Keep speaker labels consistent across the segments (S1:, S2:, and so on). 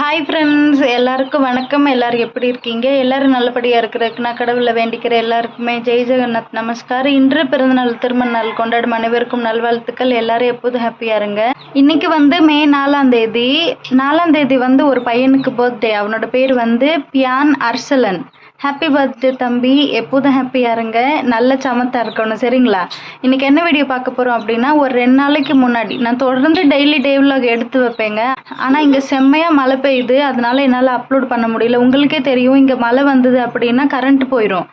S1: Hi friends எல்லாருக்கும் வணக்கம். எல்லாரும் எப்படி இருக்கீங்க? எல்லாரும் நல்லபடியாக இருக்கிறதுக்கு நான் கடவுளை வேண்டிக்கிற எல்லாருக்குமே ஜெய் ஜெகநாத் நமஸ்கார் இன்று பிறந்தநாள் திருமண நாள் கொண்டாடும் அனைவருக்கும் நல்வாழ்த்துக்கள். எல்லாரும் எப்போதும் ஹாப்பியாக இருங்க. இன்னைக்கு வந்து மே நாலாம் தேதி. நாலாம் தேதி வந்து ஒரு பையனுக்கு பர்த்டே அவனோட பேர் வந்து பியான் அர்சலன். ஹாப்பி பர்த்டே தம்பி. எப்போதும் ஹாப்பியாக இருங்க. நல்ல சமத்தாக இருக்கணும். சரிங்களா? இன்னைக்கு என்ன வீடியோ பார்க்க போகிறோம் அப்படின்னா ஒரு ரெண்டு நாளைக்கு முன்னாடி நான் தொடர்ந்து டெய்லி டே விலாக் எடுத்து வைப்பேங்க. ஆனால் இங்கே செம்மையாக மழை பெய்யுது. அதனால என்னால் அப்லோட் பண்ண முடியல. உங்களுக்கே தெரியும் இங்கே மழை வந்தது அப்படின்னா கரண்ட் போயிடும்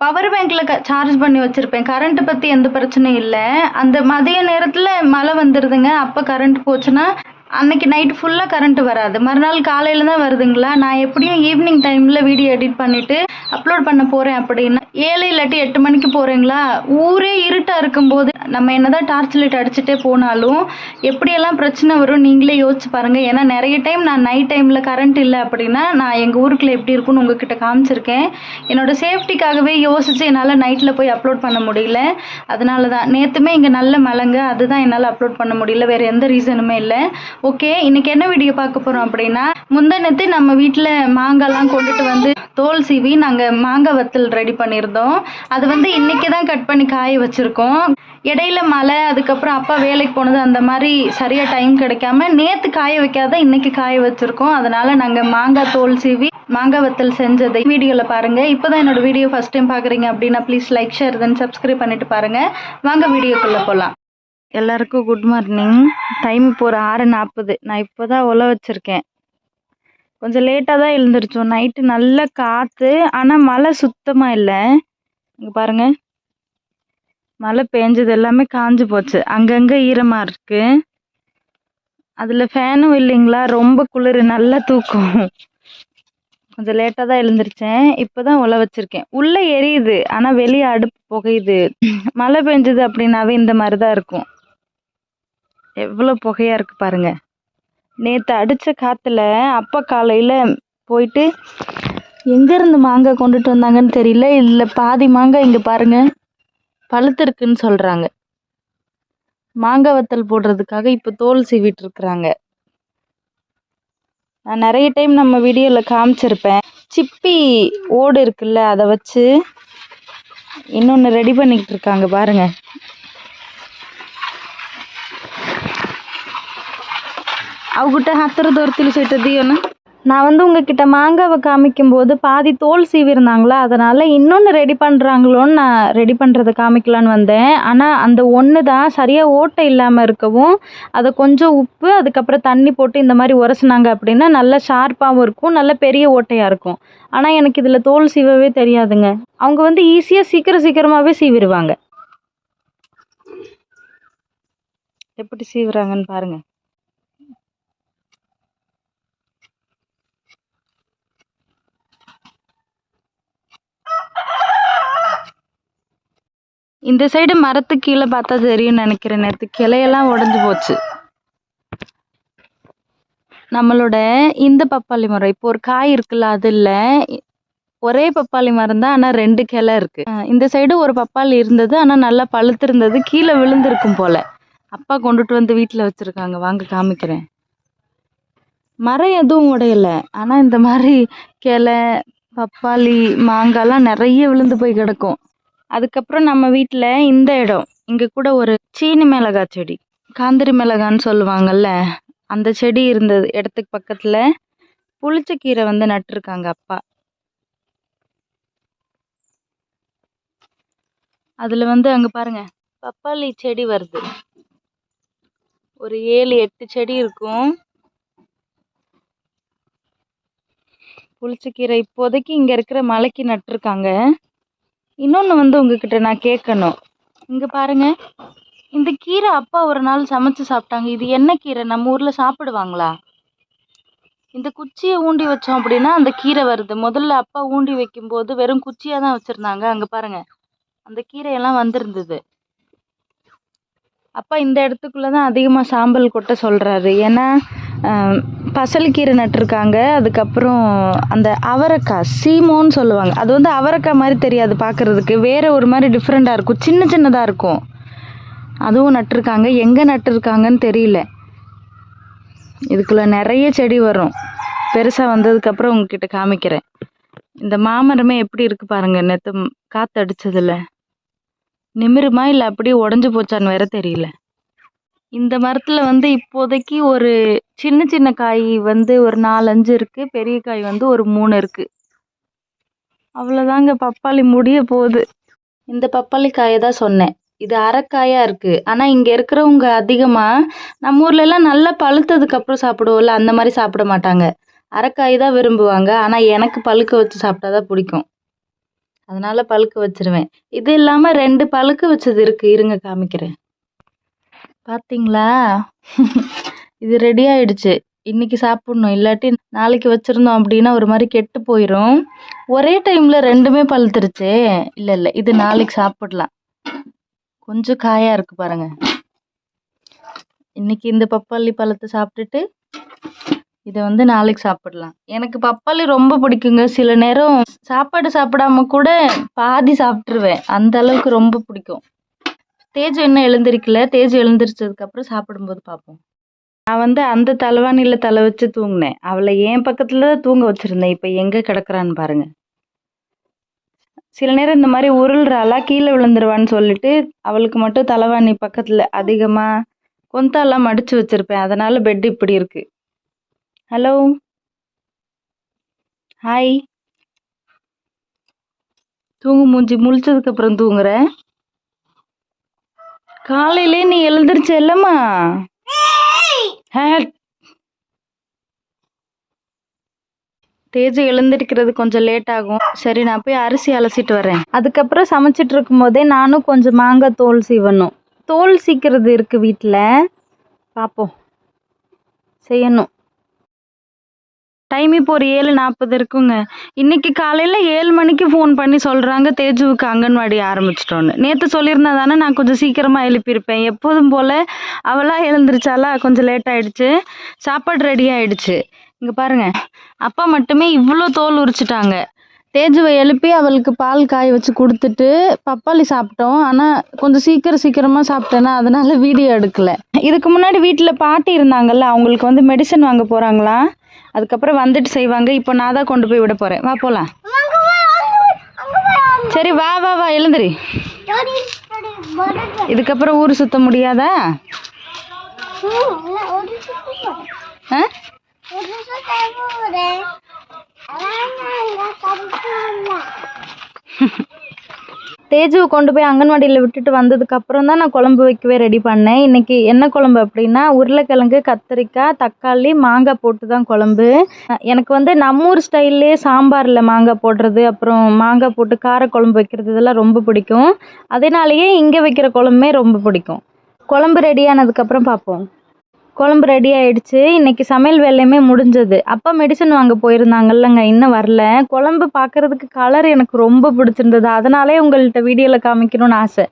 S1: பவர் பேங்க்கில் க சார்ஜ் பண்ணி வச்சுருப்பேன். கரண்ட் பற்றி எந்த பிரச்சனையும் இல்லை. அந்த மதிய நேரத்தில் மழை வந்துடுதுங்க அப்போ கரண்ட் போச்சுன்னா அன்னைக்கு நைட் ஃபுல்லாக கரண்ட் வராது. மறுநாள் காலையில் தான் வருதுங்களா? நான் எப்படியும் ஈவினிங் டைமில் வீடியோ எடிட் பண்ணிவிட்டு அப்லோட் பண்ண போகிறேன் அப்படின்னா ஏழு இல்லாட்டி எட்டு மணிக்கு போகிறீங்களா ஊரே இருட்டாக இருக்கும்போது நம்ம என்னதான் டார்ச் லைட் அடிச்சுட்டே போனாலும் எப்படியெல்லாம் பிரச்சனை வரும் நீங்களே யோசிச்சு பாருங்கள் ஏன்னா நிறைய டைம் நான் நைட் டைமில் கரண்ட் இல்லை அப்படின்னா நான் எங்கள் ஊருக்குள்ளே எப்படி இருக்குன்னு உங்ககிட்ட காமிச்சிருக்கேன். என்னோடய சேஃப்டிக்காகவே யோசிச்சு என்னால் நைட்டில் போய் அப்லோட் பண்ண முடியல. அதனால தான் நேற்றுமே இங்கே நல்ல மழைங்க. அதுதான் என்னால் அப்லோட் பண்ண முடியல. வேறு எந்த ரீசனுமே இல்லை. ஓகே இன்னைக்கு என்ன வீடியோ பார்க்க போகிறோம் அப்படின்னா முந்தினத்து நம்ம வீட்டில் மாங்காய்லாம் கொண்டுட்டு வந்து தோல் சீவி நாங்கள் மாங்காய் வத்தல் ரெடி பண்ணியிருந்தோம். அது வந்து இன்னைக்கு தான் கட் பண்ணி காய வச்சுருக்கோம். இடையில மழை அதுக்கப்புறம் அப்பா வேலைக்கு போனது அந்த மாதிரி சரியாக டைம் கிடைக்காம நேற்று காய வைக்காத இன்னைக்கு காய வச்சுருக்கோம். அதனால நாங்கள் மாங்காய் தோல் சீவி மாங்காய் வத்தல் செஞ்சதை வீடியோவில் பாருங்கள் இப்போ தான் என்னோட வீடியோ ஃபஸ்ட் டைம் பார்க்குறீங்க அப்படின்னா please like share then subscribe பண்ணிட்டு பாருங்கள் வாங்க வீடியோக்குள்ளே போகலாம் எல்லாருக்கும் குட் மார்னிங் டைம் இப்போ ஒரு ஆறு நாற்பது நான் இப்போ தான் உல வச்சுருக்கேன். கொஞ்சம் லேட்டாக தான் எழுந்திரிச்சோம். நைட்டு நல்ல காற்று ஆனால் மழை சுத்தமாக இல்லை. இங்கே பாருங்கள் மழை பெஞ்சது எல்லாமே காஞ்சு போச்சு. அங்கங்கே ஈரமாக இருக்குது அதில் ஃபேனும் இல்லைங்களா? ரொம்ப குளிர் நல்லா தூக்கம். கொஞ்சம் லேட்டாக தான் எழுந்திரிச்சேன். இப்போ தான் உல வச்சுருக்கேன். உள்ளே எரியுது ஆனால் வெளியே அடுப்பு புகையுது. மழை பெஞ்சது அப்படின்னாவே இந்த மாதிரி தான் இருக்கும். எவ்வளோ புகையாக இருக்கு பாருங்க. நேற்று அடித்த காற்றுல அப்பா காலையில் போயிட்டு எங்கேருந்து மாங்காய் கொண்டுட்டு வந்தாங்கன்னு தெரியல. இல்லை பாதி மாங்காய் இங்கே பாருங்க. பழுத்திருக்குன்னு சொல்கிறாங்க மாங்காய் வத்தல் போடுறதுக்காக இப்போ தோல் சீவிட்டுருக்குறாங்க நான் நிறைய டைம் நம்ம வீடியோவில் காமிச்சிருப்பேன். சிப்பி ஓடு இருக்குல்ல அதை வச்சு இன்னொன்று ரெடி பண்ணிக்கிட்டு இருக்காங்க பாருங்கள் பாருங்க அவகிட்ட ಹತ್ತಿರ ದೊರೆತಿಲು ಸಿಟ್ಟದಿಯೋನ நான் வந்து உங்ககிட்ட மாங்காவை காமிக்கும்போது பாதி தோல் சீவிருந்தாங்களா அதனால் இன்னொன்று ரெடி பண்ணுறாங்களோன்னு நான் ரெடி பண்ணுறதை காமிக்கலான்னு வந்தேன் ஆனால் அந்த ஒன்று தான் சரியாக ஓட்டை இல்லாமல் இருக்கவும் அதை கொஞ்சம் உப்பு அதுக்கப்புறம் தண்ணி போட்டு இந்த மாதிரி உரசுனாங்க அப்படின்னா நல்லா ஷார்ப்பாகவும் இருக்கும் நல்ல பெரிய ஓட்டையாக இருக்கும் ஆனால் எனக்கு இதில் தோல் சீவவே தெரியாதுங்க அவங்க வந்து ஈஸியாக சீக்கிரம் சீக்கிரமாகவே சீவிடுவாங்க எப்படி சீவுறாங்கன்னு பாருங்கள் இந்த சைடு மரத்துக்கு கீழே பார்த்தா தெரியும்னு நினைக்கிறேன். நேற்று கிளையெல்லாம் உடஞ்சி போச்சு. நம்மளோட இந்த பப்பாளி மரம் இப்போ ஒரு காய் இருக்குல்ல அது இல்லை ஒரே பப்பாளி மரம் தான் ஆனால் ரெண்டு கிளை இருக்கு. இந்த சைடு ஒரு பப்பாளி இருந்தது ஆனால் நல்லா பழுத்திருந்தது கீழே விழுந்திருக்கும் போல. அப்பா கொண்டுட்டு வந்து வீட்டில் வச்சிருக்காங்க. வாங்க காமிக்கிறேன். மரம் எதுவும் உடையலை ஆனால் இந்த மாதிரி கிளை பப்பாளி மாங்காய்லாம் நிறைய விழுந்து போய் கிடக்கும். அதுக்கப்புறம் நம்ம வீட்டில் இந்த இடம். இங்கே கூட ஒரு சீனி மிளகாய் செடி. காந்திரி மிளகான்னு சொல்லுவாங்கல்ல அந்த செடி இருந்தது. இடத்துக்கு பக்கத்தில் புளிச்சக்கீரை வந்து நட்டிருக்காங்க அப்பா. அதில் வந்து அங்கே பாருங்க பப்பாளி செடி வருது. ஒரு ஏழு எட்டு செடி இருக்கும். புளிச்சக்கீரை இப்போதைக்கு இங்கே இருக்கிற மலைக்கு நட்டிருக்காங்க. இன்னொன்று வந்து உங்ககிட்ட நான் கேட்கணும் இங்கே பாருங்க. இந்த கீரை அப்பா ஒரு நாள் சமைச்சு சாப்பிட்டாங்க. இது என்ன கீரை? நம்ம ஊரில் சாப்பிடுவாங்களா? இந்த குச்சியை ஊண்டி வச்சோம் அப்படின்னா அந்த கீரை வருது. முதல்ல அப்பா ஊண்டி வைக்கும்போது வெறும் குச்சியாக தான் வச்சுருந்தாங்க. அங்கே பாருங்க. அந்த கீரையெல்லாம் வந்திருந்தது. அப்பா இந்த இடத்துக்குள்ள தான் அதிகமாக சாம்பல் கொட்ட சொல்கிறாரு ஏன்னா பசலிக்கீரை நட்டிருக்காங்க. அதுக்கப்புறம் அந்த அவரைக்காய் சீமோன்னு சொல்லுவாங்க. அது வந்து அவரைக்காய் மாதிரி தெரியாது பார்க்குறதுக்கு வேறு ஒரு மாதிரி டிஃப்ரெண்ட்டாக இருக்கும். சின்ன சின்னதாக இருக்கும். அதுவும் நட்டிருக்காங்க. எங்கே நட்டிருக்காங்கன்னு தெரியல. இதுக்குள்ளே நிறைய செடி வரும். பெருசாக வந்ததுக்கப்புறம் உங்ககிட்ட காமிக்கிறேன். இந்த மாமரமே எப்படி இருக்குது பாருங்க. நேற்று காற்று அடிச்சதுல நிமிருமா இல்லை அப்படியே உடஞ்சி போச்சான்னு வேற தெரியல. இந்த மரத்தில் வந்து இப்போதைக்கு ஒரு சின்ன சின்ன காய் வந்து ஒரு நாலஞ்சு இருக்கு. பெரிய காய் வந்து ஒரு மூணு இருக்கு. அவ்வளோதாங்க பப்பாளி முடிய போகுது. இந்த பப்பாளி காயை தான் சொன்னேன். இது அரைக்காயா இருக்கு. ஆனால் இங்கே இருக்கிறவங்க அதிகமாக நம்ம ஊர்ல எல்லாம் நல்லா பழுத்ததுக்கு அப்புறம் சாப்பிடுவோம்ல அந்த மாதிரி சாப்பிட மாட்டாங்க. அரைக்காய் தான் விரும்புவாங்க. ஆனால் எனக்கு பழுக்க வச்சு சாப்பிட்டா தான் பிடிக்கும். அதனால பழுக்க வச்சிருவேன். இது இல்லாமல் ரெண்டு பழுக்க வச்சது இருக்கு. இருங்க காமிக்கிறேன். பார்த்தீங்களா இது ரெடி ஆயிடுச்சு. இன்னைக்கு சாப்பிடணும். இல்லாட்டி நாளைக்கு வச்சிருந்தோம் அப்படின்னா ஒரு மாதிரி கெட்டு போயிடும் ஒரே டைம்ல ரெண்டுமே பழுத்துருச்சே. இல்லை இல்லை. இது நாளைக்கு சாப்பிடலாம். கொஞ்சம் காயா இருக்கு பாருங்க. இன்னைக்கு இந்த பப்பாளி பழத்தை சாப்பிட்டுட்டு இதை வந்து நாளைக்கு சாப்பிடலாம். எனக்கு பப்பாளி ரொம்ப பிடிக்குங்க. சில நேரம் சாப்பாடு சாப்பிடாம கூட பாதி சாப்பிட்ருவேன் அந்த அளவுக்கு ரொம்ப பிடிக்கும். தேஜ் இன்னும் எழுந்திருக்கல? தேஜ் எழுந்திரிச்சதுக்கப்புறம் சாப்பிடும்போது பார்ப்போம். நான் வந்து அந்த தலைவாணியில் தலை வச்சு தூங்கினேன். அவளை என் பக்கத்தில் தான் தூங்க வச்சிருந்தேன். இப்போ எங்கே கிடக்குறான்னு பாருங்க. சில நேரம் இந்த மாதிரி உருள்றாளா கீழே விழுந்துருவான்னு சொல்லிட்டு அவளுக்கு மட்டும் தலைவாணி பக்கத்தில் அதிகமாக கொந்தாலாம் மடித்து வச்சுருப்பேன். அதனால் பெட் இப்படி இருக்குது ஹலோ ஹாய் தூங்கு மூஞ்சி முழிச்சதுக்கப்புறம் தூங்குறேன் காலையிலே நீ எழுந்திருச்ச இல்லம்மா. தேஜு எழுந்திருக்கிறது கொஞ்சம் லேட் ஆகும். சரி நான் போய் அரிசி அலசிட்டு வரேன். அதுக்கப்புறம் சமைச்சிட்டு இருக்கும் போதே நானும் கொஞ்சம் மாங்காய் தோல் சீவணும். தோல் சீக்கிறது இருக்கு வீட்டில் பார்ப்போம் செய்யணும். டைம் இப்போ ஒரு ஏழு நாற்பது இருக்குங்க. இன்னைக்கு காலையில் ஏழு மணிக்கு ஃபோன் பண்ணி சொல்கிறாங்க தேஜுவுக்கு அங்கன்வாடி ஆரம்பிச்சிட்டோன்னு. நேற்று சொல்லியிருந்தா தானே நான் கொஞ்சம் சீக்கிரமாக எழுப்பியிருப்பேன். எப்போதும் போல் அவளாக எழுந்திரிச்சாலா கொஞ்சம் லேட் ஆயிடுச்சு. சாப்பாடு ரெடி ஆயிடுச்சு. இங்கே பாருங்க. அப்பா மட்டுமே இவ்வளோ தோல் உரிச்சிட்டாங்க. தேஜுவை எழுப்பி அவளுக்கு பால் காய வச்சு கொடுத்துட்டு பப்பாளி சாப்பிட்டோம். ஆனால் கொஞ்சம் சீக்கிரம் சீக்கிரமாக சாப்பிட்டேன்னா அதனால வீடியோ எடுக்கல. இதுக்கு முன்னாடி வீட்டில் பாட்டி இருந்தாங்கல்ல அவங்களுக்கு வந்து மெடிசன் வாங்க போகிறாங்களா அதுக்கப்புறம் வந்துட்டு செய்வாங்க. இப்போ நான் தான் கொண்டு போய் விட போகிறேன் வா போகலாம் சரி வா வா வா எழுந்திரி. இதுக்கப்புறம் ஊர் சுத்த முடியாதா? ஆ? தேஜுவை கொண்டு போய் அங்கன்வாடியில் விட்டுட்டு வந்ததுக்கப்புறம் தான் நான் குழம்பு வைக்கவே ரெடி பண்ணேன். இன்றைக்கி என்ன குழம்பு அப்படின்னா உருளைக்கிழங்கு கத்திரிக்காய் தக்காளி மாங்காய் போட்டு தான் குழம்பு. எனக்கு வந்து நம்ம ஊர் ஸ்டைல்லே சாம்பாரில் மாங்காய் போடுறது அப்புறம் மாங்காய் போட்டு கார குழம்பு வைக்கிறது இதெல்லாம் ரொம்ப பிடிக்கும். அதனாலேயே இங்கே வைக்கிற குழம்புமே ரொம்ப பிடிக்கும். குழம்பு ரெடியானதுக்கப்புறம் பார்ப்போம். குழம்பு ரெடி ஆயிடுச்சு. இன்னைக்கு சமையல் வேலையுமே முடிஞ்சது. அப்பா மெடிசன் வாங்க போயிருந்தாங்கல்லங்க இன்னும் வரல. குழம்பு பார்க்கறதுக்கு கலர் எனக்கு ரொம்ப பிடிச்சிருந்தது. அதனாலே உங்கள்கிட்ட வீடியோவில் காமிக்கணும்னு ஆசை.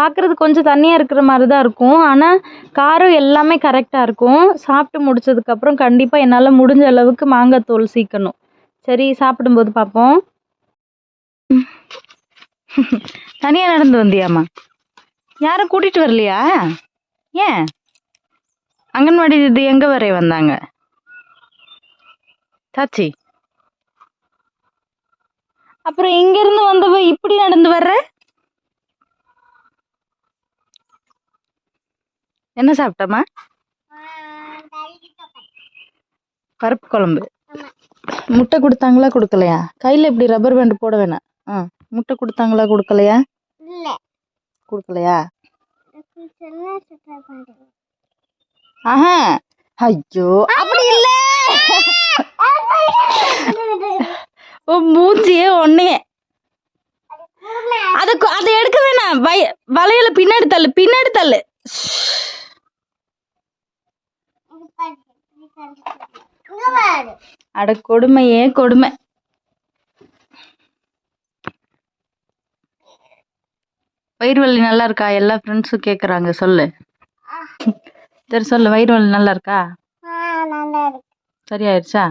S1: பார்க்குறது கொஞ்சம் தண்ணியாக இருக்கிற மாதிரி தான் இருக்கும். ஆனால் காரம் எல்லாமே கரெக்டாக இருக்கும். சாப்பிட்டு முடிச்சதுக்கப்புறம் கண்டிப்பாக என்னால் முடிஞ்ச அளவுக்கு மாங்காய் தோல் சீக்கணும். சரி சாப்பிடும்போது பார்ப்போம் தனியாக நடந்து வந்தியாம்மா? யாரும் கூட்டிகிட்டு வரலையா? ஏன்? அங்கன்வாடி இது எங்க வரை வந்தாங்க? சாச்சி அப்புறம் இங்க இருந்து வந்தவ இப்படி நடந்து வர்ற? என்ன சாப்பிட்டமா பருப்பு குழம்பு. முட்டை கொடுத்தாங்களா கொடுக்கலையா? கையில இப்படி ரப்பர் பேண்ட் போட வேணாம். ஆ முட்டை கொடுத்தாங்களா கொடுக்கலையா? கொடுக்கலையா? ஆஹா. ஐயோ அப்படி இல்ல. உன் மூஞ்சியே ஒன்னே அதுக்கு அதை எடுக்க வேணாம். வய வளையல பின்னாடி தள்ளு பின்னாடி தள்ளு. அட கொடுமையே கொடுமை. வயிறு வலி நல்லா இருக்கா? எல்லா ஃப்ரெண்ட்ஸும் கேட்குறாங்க சொல்லு. சரி சொல்லு வயிறு வலி நல்லா இருக்கா சரியாயிடுச்சா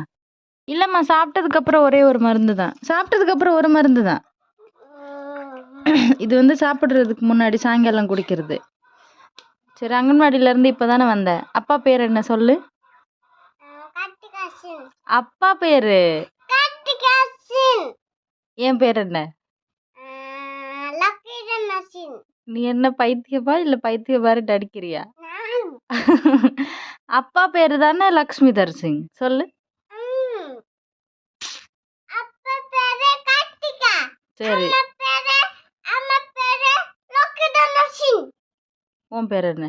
S1: இல்லைம்மா சாப்பிட்டதுக்கு அப்புறம் ஒரே ஒரு மருந்து தான் சாப்பிட்டதுக்கு அப்புறம் ஒரு மருந்து தான் இது வந்து சாப்பிட்றதுக்கு முன்னாடி சாயங்காலம் குடிக்கிறது. சரி அங்கன்வாடியில இருந்து இப்போ தானே வந்த? அப்பா பேர் என்ன சொல்லு? அப்பா பேரு? என் பேர் என்ன? நீ என்ன பைத்தியமா இல்ல பைத்தியம் மாதிரி நடிக்கிறியா அப்பா பேரு தானே லக்ஷ்மிதர் சிங் சொல்லு. சரி. உன் பேர் என்ன?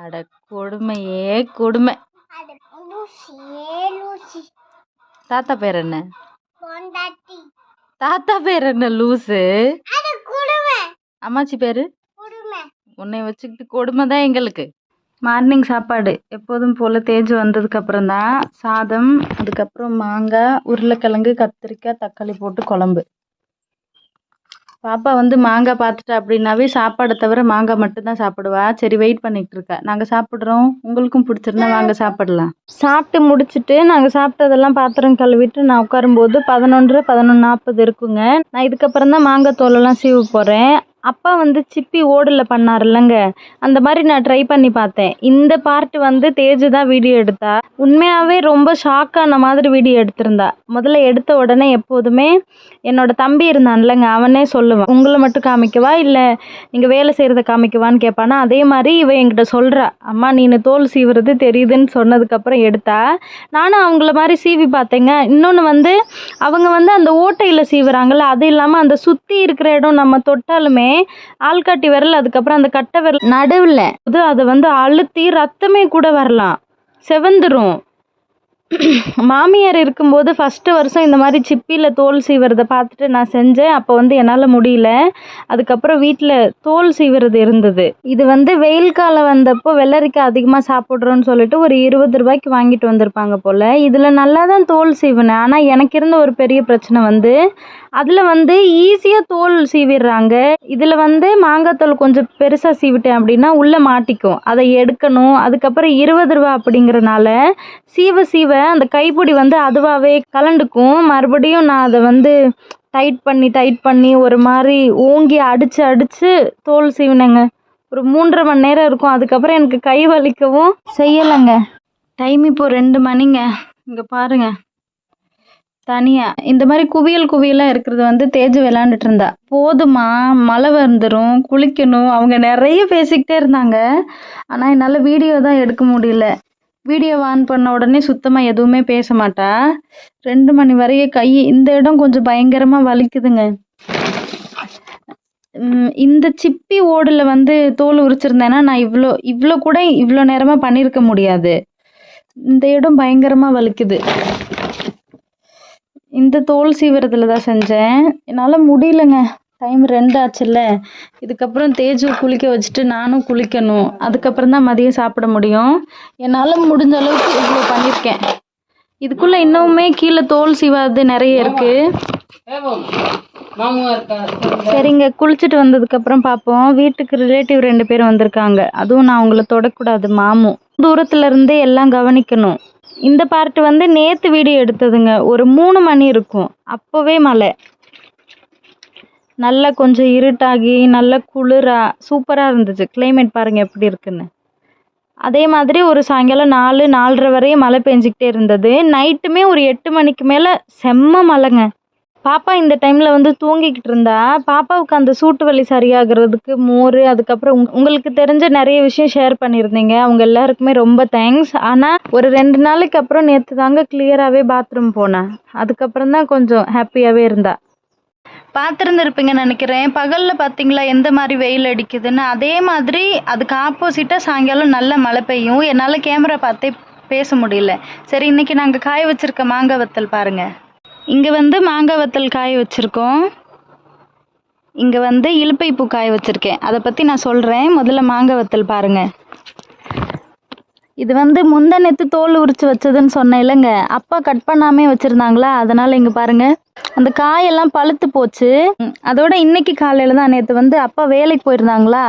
S1: அட கொடுமையே கொடுமை. தாத்தா பேர் என்ன? தாத்தா பேர் என்ன லூசு? அம்மாச்சி பேரு? உன்னை வச்சுக்கிட்டு கொடுமை தான் எங்களுக்கு. மார்னிங் சாப்பாடு. எப்போதும் போல் தேஜ் வந்ததுக்கப்புறம் தான் சாதம் அதுக்கப்புறம் மாங்காய் உருளைக்கிழங்கு கத்திரிக்காய் தக்காளி போட்டு குழம்பு. பாப்பா வந்து மாங்காய் பார்த்துட்டா அப்படின்னாவே சாப்பாடை தவிர மாங்காய் மட்டும்தான் சாப்பிடுவா. சரி வெயிட் பண்ணிட்டு இருக்கா. நாங்கள் சாப்பிட்றோம். உங்களுக்கும் பிடிச்சிருந்தா வாங்க சாப்பிடலாம். சாப்பிட்டு முடிச்சுட்டு நாங்கள் சாப்பிட்டதெல்லாம் பாத்திரம் கழுவிட்டு நான் உட்காரும்போது பதினொன்று பதினொன்று நாற்பது இருக்குங்க. நான் இதுக்கப்புறம் தான் மாங்காய் தோலெல்லாம் சீவு போகிறேன் அப்பா வந்து சிப்பி ஓடில் பண்ணார் இல்லைங்க அந்த மாதிரி நான் ட்ரை பண்ணி பார்த்தேன். இந்த பார்ட் வந்து தேஜு தான் வீடியோ எடுத்தா. உண்மையாகவே ரொம்ப ஷாக்கான மாதிரி வீடியோ எடுத்திருந்தா. முதல்ல எடுத்த உடனே எப்போதுமே என்னோட தம்பி இருந்தான்லங்க அவனே சொல்லுவான் உங்களை மட்டும் காமிக்கவா? இல்லை நீங்கள் வேலை செய்கிறத காமிக்கவான்னு கேட்பானா? அதே மாதிரி இவன் என்கிட்ட சொல்கிறா அம்மா நீனு தோல் சீவுறது தெரியுதுன்னு சொன்னதுக்கப்புறம் எடுத்தா? நானும் அவங்கள மாதிரி சீவி பார்த்தேங்க. இன்னொன்று வந்து அவங்க வந்து அந்த ஓட்டையில் சீவுறாங்கல்ல அது இல்லாமல் அந்த சுற்றி இருக்கிற இடம் நம்ம தொட்டாலுமே ஆள்காட்டி விரல் அதுக்கப்புறம் அந்த கட்டை விரல் நடுவில் அது அதை வந்து அழுத்தி ரத்தமே கூட வரலாம் செவந்துரும். மாமியார் இருக்கும்போது ஃபஸ்ட்டு வருஷம் இந்த மாதிரி சிப்பியில் தோல் சீவுறதை பார்த்துட்டு நான் செஞ்சேன். அப்போ வந்து என்னால் முடியல. அதுக்கப்புறம் வீட்டில் தோல் சீவுறது இருந்தது. இது வந்து வெயில் காலம் வந்தப்போ வெள்ளரிக்காய் அதிகமாக சாப்பிட்றோன்னு சொல்லிட்டு ஒரு இருபது ரூபாய்க்கு வாங்கிட்டு வந்திருப்பாங்க போல். இதில் நல்லா தான் தோல் சீவினேன். ஆனால் எனக்கு இருந்த ஒரு பெரிய பிரச்சனை வந்து அதில் வந்து ஈஸியாக தோல் சீவிடுறாங்க. இதில் வந்து மாங்காய் தோல் கொஞ்சம் பெருசாக சீவிட்டேன் அப்படின்னா உள்ளே மாட்டிக்கும். அதை எடுக்கணும். அதுக்கப்புறம் இருபது ரூபா அப்படிங்கிறனால சீவ சீவ அந்த கைப்பிடி வந்து அதுவாகவே கலண்டுக்கும். மறுபடியும் நான் அதை வந்து டைட் பண்ணி டைட் பண்ணி ஒரு மாதிரி ஓங்கி அடித்து அடித்து தோல் சீவினேங்க. ஒரு மூன்றரை மணி நேரம் இருக்கும். அதுக்கப்புறம் எனக்கு கை வலிக்கவும் செய்யலைங்க. டைம் இப்போ ரெண்டு மணிங்க. இங்கே பாருங்க. தனியாக இந்த மாதிரி குவியல் குவியலாக இருக்கிறது வந்து தேஜு விளாண்டுட்டு இருந்தா. போதுமா? மழை வந்துடும் குளிக்கணும். அவங்க நிறைய பேசிக்கிட்டே இருந்தாங்க. ஆனால் என்னால் வீடியோ தான் எடுக்க முடியல. வீடியோ ஆன் பண்ண உடனே சுத்தமாக எதுவுமே பேச மாட்டா. ரெண்டு மணி வரைய கை இந்த இடம் கொஞ்சம் பயங்கரமாக வலிக்குதுங்க. இந்த சிப்பி ஓடில் வந்து தோல் உரிச்சிருந்தேன்னா நான் இவ்வளோ இவ்வளோ கூட இவ்வளோ நேரமாக பண்ணியிருக்க முடியாது. இந்த இடம் பயங்கரமாக வலிக்குது. இந்த தோல் சீவிரத்தில் தான் செஞ்சேன். என்னால் முடியலங்க. டைம் ரெண்டு ஆச்சுல்ல. இதுக்கப்புறம் தேஜு குளிக்க வச்சுட்டு நானும் குளிக்கணும். அதுக்கப்புறம் தான் மதியம் சாப்பிட முடியும். என்னால் முடிஞ்ச அளவுக்கு இவ்வளோ பண்ணியிருக்கேன். இதுக்குள்ளே இன்னுமே கீழே தோல் சீவாது நிறைய இருக்குது சரிங்க குளிச்சுட்டு வந்ததுக்கப்புறம் பார்ப்போம். வீட்டுக்கு ரிலேட்டிவ் ரெண்டு பேர் வந்திருக்காங்க. அதுவும் நான் அவங்கள தொடக்கூடாது மாமும் தூரத்துலேருந்தே எல்லாம் கவனிக்கணும். இந்த பார்ட் வந்து நேற்று வீடியோ எடுத்ததுங்க. ஒரு மூணு மணி இருக்கும். அப்போவே மழை. நல்லா கொஞ்சம் இருட்டாகி நல்ல குளிராக சூப்பராக இருந்துச்சு. கிளைமேட் பாருங்கள் எப்படி இருக்குன்னு. அதே மாதிரி ஒரு சாயங்காலம் நாலு நாலரை வரையும் மழை பெஞ்சிக்கிட்டே இருந்தது. நைட்டுமே ஒரு எட்டு மணிக்கு மேலே செம்ம மழைங்க. பாப்பா இந்த டைமில் வந்து தூங்கிக்கிட்டு இருந்தா. பாப்பாவுக்கு அந்த சூட்டு வலி சரியாகிறதுக்கு மோர் அதுக்கப்புறம் உங் உங்களுக்கு தெரிஞ்ச நிறைய விஷயம் ஷேர் பண்ணியிருந்தீங்க. அவங்க எல்லாருக்குமே ரொம்ப தேங்க்ஸ் ஆனால் ஒரு ரெண்டு நாளைக்கு அப்புறம் நேற்று தாங்க கிளியராகவே பாத்ரூம் போனேன். அதுக்கப்புறம் தான் கொஞ்சம் ஹாப்பியாகவே இருந்தா. பார்த்துருந்துருப்பீங்கன்னு நினைக்கிறேன். பகலில் பார்த்தீங்களா எந்த மாதிரி வெயில் அடிக்குதுன்னு? அதே மாதிரி அதுக்கு ஆப்போசிட்டாக சாயங்காலம் நல்ல மழை பெய்யும். என்னால் கேமரா பார்த்தே பேச முடியல. சரி இன்னைக்கு நாங்கள் காய வச்சுருக்க மாங்காய் வத்தல் பாருங்கள் இங்கே வந்து மாங்காய் வத்தல் காய வச்சுருக்கோம். இங்கே வந்து இலுப்பை பூ காய வச்சுருக்கேன். அதை பற்றி நான் சொல்கிறேன் முதல்ல மாங்காய் வத்தல் பாருங்கள் இது வந்து முந்த நேற்று தோல் உரிச்சு வச்சதுன்னு சொன்னேன் இல்லைங்க. அப்பா கட் பண்ணாமே வச்சுருந்தாங்களா? அதனால் இங்கே பாருங்க. அந்த காயெல்லாம் பழுத்து போச்சு. அதோட இன்னைக்கு காலையில் தான் நேற்று வந்து அப்பா வேலைக்கு போயிருந்தாங்களா?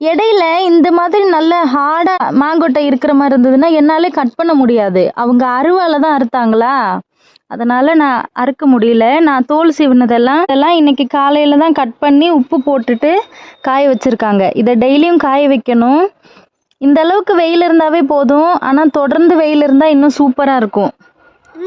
S1: இடையில இந்த மாதிரி நல்ல ஹார்டாக மாங்கொட்டை இருக்கிற மாதிரி இருந்ததுன்னா என்னாலே கட் பண்ண முடியாது. அவங்க அருவால தான் அறுத்தாங்களா? அதனால நான் அறுக்க முடியல. நான் தோல் சீவினதெல்லாம் இதெல்லாம் இன்னைக்கு காலையில தான் கட் பண்ணி உப்பு போட்டுட்டு காய வச்சிருக்காங்க. இதை டெய்லியும் காய வைக்கணும். இந்த அளவுக்கு வெயில் இருந்தாவே போதும் ஆனால் தொடர்ந்து வெயில் இருந்தால் இன்னும் சூப்பராக இருக்கும்.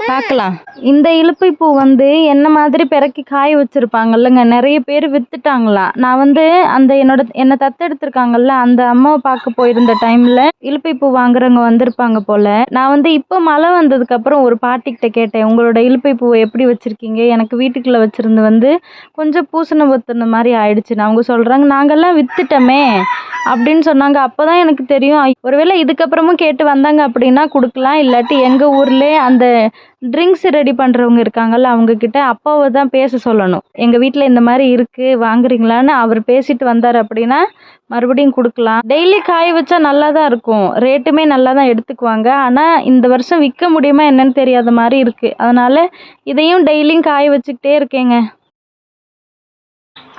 S1: பார்க்கலாம். இந்த இழுப்பை பூ வந்து என்ன மாதிரி பிறக்கி காய வச்சுருப்பாங்கல்லங்க. நிறைய பேர் வித்துட்டாங்களாம் நான் வந்து அந்த என்னோட என்னை தத்தெடுத்திருக்காங்கல்ல அந்த அம்மாவை பார்க்க போயிருந்த டைம்ல இழுப்பை பூ வாங்குறவங்க வந்திருப்பாங்க போல. நான் வந்து இப்போ மழை வந்ததுக்கப்புறம் ஒரு பாட்டிக்கிட்ட கேட்டேன் உங்களோட இலுப்பை பூவை எப்படி வச்சுருக்கீங்க? எனக்கு வீட்டுக்குள்ளே வச்சுருந்து வந்து கொஞ்சம் பூசண ஒத்துன மாதிரி ஆயிடுச்சுன்னு அவங்க சொல்கிறாங்க நாங்கள்லாம் வித்துட்டோமே. அப்படின்னு சொன்னாங்க. அப்பதான் எனக்கு தெரியும். ஒருவேளை இதுக்கப்புறமும் கேட்டு வந்தாங்க அப்படின்னா கொடுக்கலாம். இல்லாட்டி எங்கள் ஊர்லேயே அந்த ட்ரிங்க்ஸ் ரெடி பண்ணுறவங்க இருக்காங்கல்ல அவங்கக்கிட்ட அப்பாவை தான் பேச சொல்லணும். எங்கள் வீட்டில் இந்த மாதிரி இருக்குது வாங்குறீங்களான்னு அவர் பேசிட்டு வந்தார் அப்படின்னா மறுபடியும் கொடுக்கலாம். டெய்லி காய வச்சா நல்லா தான் இருக்கும். ரேட்டுமே நல்லா தான் எடுத்துக்குவாங்க. ஆனால் இந்த வருஷம் விற்க முடியுமா என்னன்னு தெரியாத மாதிரி இருக்குது அதனால் இதையும் டெய்லியும் காய வச்சுக்கிட்டே இருக்கேங்க.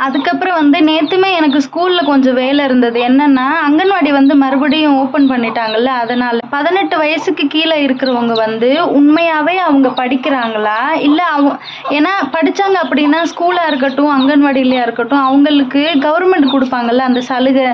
S1: அதுக்கப்புறம் வந்து நேற்றுமே எனக்கு ஸ்கூலில் கொஞ்சம் வேலை இருந்தது. என்னன்னா அங்கன்வாடி வந்து மறுபடியும் ஓப்பன் பண்ணிட்டாங்கல்ல அதனால பதினெட்டு வயசுக்கு கீழே இருக்கிறவங்க வந்து உண்மையாகவே அவங்க படிக்கிறாங்களா? இல்லை அவங்க ஏன்னா படித்தாங்க அப்படின்னா ஸ்கூலாக இருக்கட்டும் அங்கன்வாடியிலையா இருக்கட்டும் அவங்களுக்கு கவர்மெண்ட் கொடுப்பாங்கல்ல அந்த சலுகை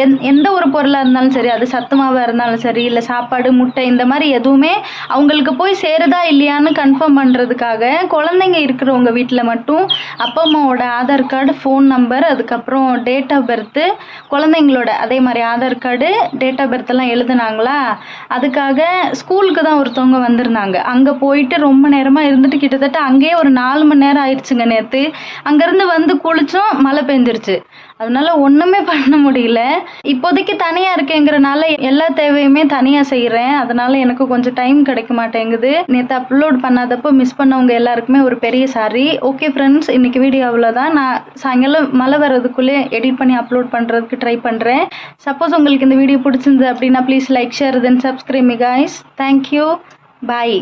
S1: எந் எந்த ஒரு பொருளாக இருந்தாலும் சரி அது சத்துமாவாக இருந்தாலும் சரி இல்லை சாப்பாடு முட்டை இந்த மாதிரி எதுவுமே அவங்களுக்கு போய் சேருதா இல்லையான்னு கன்ஃபார்ம் பண்ணுறதுக்காக குழந்தைங்க இருக்கிறவங்க வீட்டில் மட்டும் அப்பா அம்மாவோட ஆதார் கார்டு ஃபோன் நம்பர் அதுக்கப்புறம் டேட் ஆஃப் பர்த்து குழந்தைங்களோட அதே மாதிரி Aadhaar card date of birth எழுதுனாங்களா? அதுக்காக ஸ்கூலுக்கு தான் ஒருத்தவங்க வந்திருந்தாங்க. அங்கே போயிட்டு ரொம்ப நேரமாக இருந்துட்டு கிட்டத்தட்ட அங்கேயே ஒரு நாலு மணி நேரம் ஆயிடுச்சுங்க நேற்று அங்கேருந்து வந்து குளித்தோம் மழை பெஞ்சிருச்சு. அதனால ஒன்றுமே பண்ண முடியல. இப்போதைக்கு தனியாக இருக்கேங்கிறனால எல்லா தேவையுமே தனியாக செய்கிறேன் அதனால எனக்கு கொஞ்சம் டைம் கிடைக்க மாட்டேங்குது. நேற்று அப்லோட் பண்ணாதப்போ மிஸ் பண்ணவங்க எல்லாருக்குமே ஒரு பெரிய சாரி ஓகே ஃப்ரெண்ட்ஸ் இன்னைக்கு வீடியோ அவ்வளோதான் நான் சாயங்காலம் மழை வர்றதுக்குள்ளே எடிட் பண்ணி அப்லோட் பண்ணுறதுக்கு ட்ரை பண்ணுறேன் சப்போஸ் உங்களுக்கு இந்த வீடியோ பிடிச்சிருந்தது அப்படின்னா please like share then subscribe மிகாய்ஸ் thank you bye